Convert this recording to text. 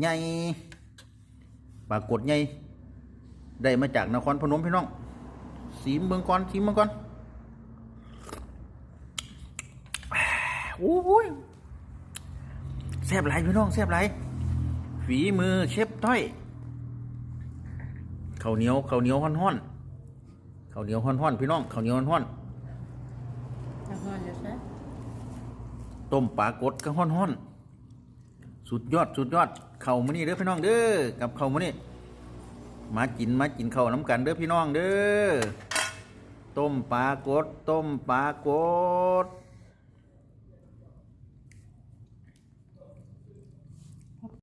ใหญ่ปลากดใหญ่ได้มาจากนครพนมพี่น้อง สีเมืองก่อนสีเมืองก่อนโอ้ยแซ่บหลายพี่น้องแซ่บหลายฝีมือเชฟต้อยข้าวเหนียวข้าวเหนียวห้อนๆข้าวเหนียวห้อนๆพี่น้องข้าวเหนียวห้อนๆจะฮอนอยู่ซะต้มปลากดก็ห้อนห้อนๆ สุดยอดสุดยอดเข่ามานี่เด้อพี่น้องเด้อกับเข่ามานี่มากินมากินเข่าน้ำกันเด้อพี่น้องเด้อต้มปลากดต้มปลากด